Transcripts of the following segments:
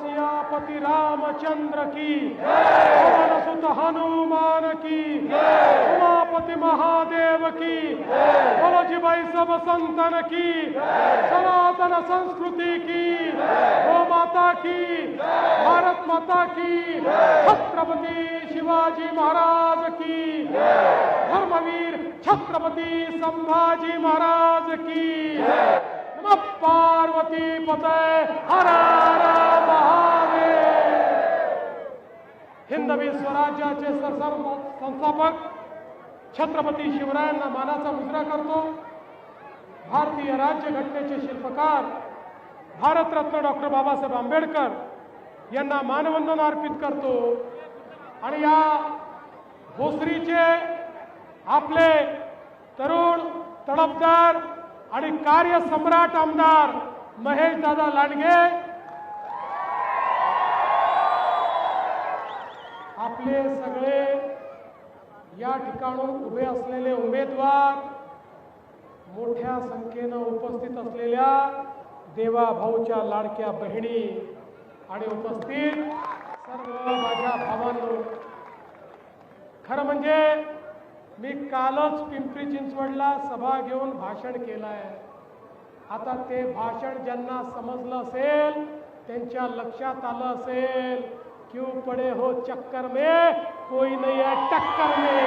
सियापति रामचंद्र की। पवन सुत हनुमान की। उमापति महादेव की। बोलो जी भाई सब संतन की। सनातन संस्कृति की। गो माता की। भारत माता की। छत्रपति शिवाजी महाराज की। धर्मवीर छत्रपति संभाजी महाराज की। पार्वती पते हर हर महादेव हिंदवी स्वराज्याचे सरसर संस्थापक छत्रपती शिवरायांना मानाचा मुजरा करतो. भारतीय राज्यघटनेचे शिल्पकार भारतरत्न डॉक्टर बाबासाहेब आंबेडकर यांना मानवंदना अर्पित करतो. आणि या भोसरीचे आपले तरुण तडफदार आणि कार्यसम्राट आमदार महेश दादा लांडगे आपले सगळे या ठिकाणून उभे असलेले उमेदवार मोठ्या संख्येनं उपस्थित असलेल्या देवा भाऊच्या लाडक्या बहिणी आणि उपस्थित सर्व माझ्या भावांनो. खरं म्हणजे मी कालच पिंपरी चिंचवडला सभा घेऊन भाषण केलं आहे आता ते भाषण ज्यांना समजलं असेल त्यांच्या लक्षात आलं असेल क्यों पडे हो चक्कर में? कोई नहीं है टक्कर में।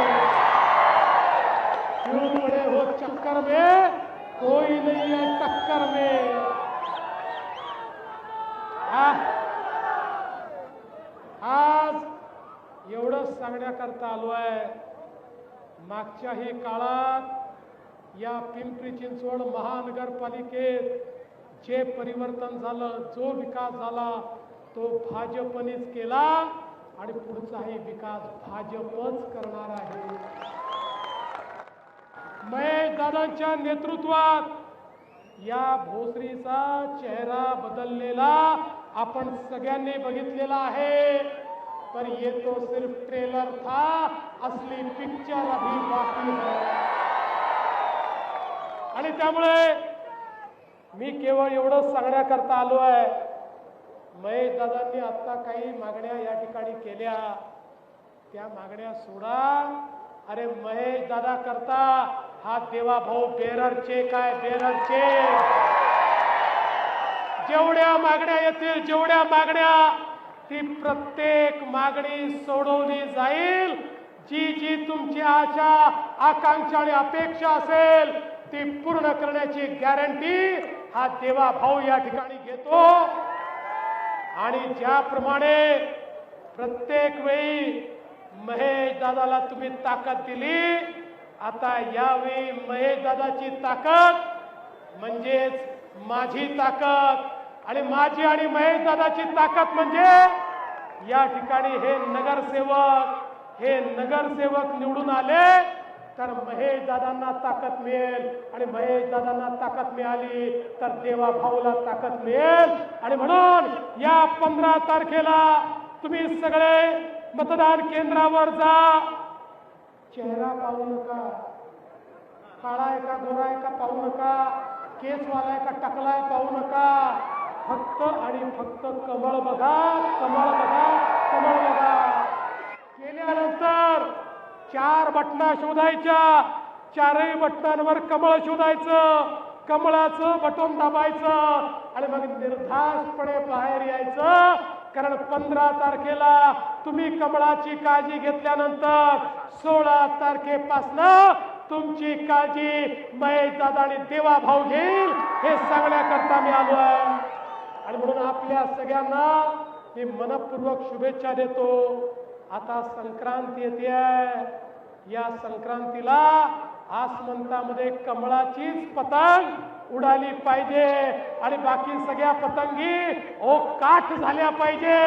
क्यों पड़े हो चक्कर में? कोई नहीं है टक्कर में। आ- आज एवढंच सांगण्याकरता आलो आहे मागच्याही काळात या पिंपरी चिंचवड महानगरपालिकेत जे परिवर्तन झालं जो विकास झाला तो भाजपनेच केला आणि पुढचाही विकास भाजपच करणार आहे. महेश दादांच्या नेतृत्वात या भोसरीचा चेहरा बदललेला आपण सगळ्यांनी बघितलेला आहे. पर ये तो सिर्फ ट्रेलर था असली पिक्चर अभी बाकी है. आणि त्यामुळे मी केवळ एवढंच सांगण्याकरता आलो आहे. महेश दादांनी आता काही मागण्या या ठिकाणी केल्या. त्या मागण्या सोडा. अरे महेश दादा करता हा देवा भाऊ बेररचे काय बेररचे जेवढ्या मागण्या येतील जेवढ्या मागण्या ती प्रत्येक मागणी सोडवली जाईल. जी जी तुमची आशा आकांक्षा आणि अपेक्षा असेल ती पूर्ण करण्याची गॅरंटी हा देवा भाऊ या ठिकाणी घेतो. आणि ज्याप्रमाणे प्रत्येक वेळी महेश दादाला तुम्ही ताकद दिली आता यावेळी महेश दादाची ताकद म्हणजेच माझी ताकद. आणि माझी आणि महेश दादाची ताकद म्हणजे या ठिकाणी हे नगरसेवक हे नगरसेवक निवडून आले. तर महेश दादांना ताकद मिळेल आणि महेश दादांना ताकद मिळाली तर देवा भाऊला ताकद मिळेल. आणि म्हणून या पंधरा तारखेला तुम्ही सगळे मतदान केंद्रावर जा. चेहरा पाहू नका. काळा आहे का गोरा आहे का पाहू नका. केसवाला आहे का टकला पाहू नका. फक्त आणि फक्त कमळ बघा कमळ बघा कमळ बघा. केल्यानंतर चार बटना शोधायच्या. चारही बटनांवर कमळ शोधायचं. कमळाचं बटन दाबायचं. आणि मग निर्धासपणे बाहेर यायचं. कारण पंधरा तारखेला तुम्ही कमळाची काळजी घेतल्यानंतर सोळा तारखेपासनं तुमची काळजी महेश दादा आणि देवा भाऊ घेईल हे सांगण्याकरता मी आलो आहे. आणि म्हणून आपल्या सगळ्यांना मी मनपूर्वक शुभेच्छा देतो. आता संक्रांत येते आहे या संक्रांतीला आसमंतामध्ये कमळाचीच पतंग उडाली पाहिजे. आणि बाकी सगळ्या पतंगी ओ काठ झाल्या पाहिजे.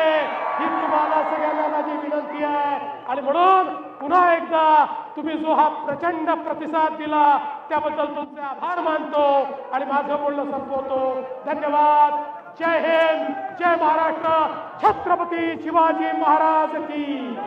ही तुम्हाला सगळ्यांना माझी विनंती आहे. आणि म्हणून पुन्हा एकदा तुम्ही जो हा प्रचंड प्रतिसाद दिला त्याबद्दल तुमचे आभार मानतो. आणि माझं बोलणं संपवतो. धन्यवाद. जय हिंद. जय महाराष्ट्र. छत्रपती शिवाजी महाराज की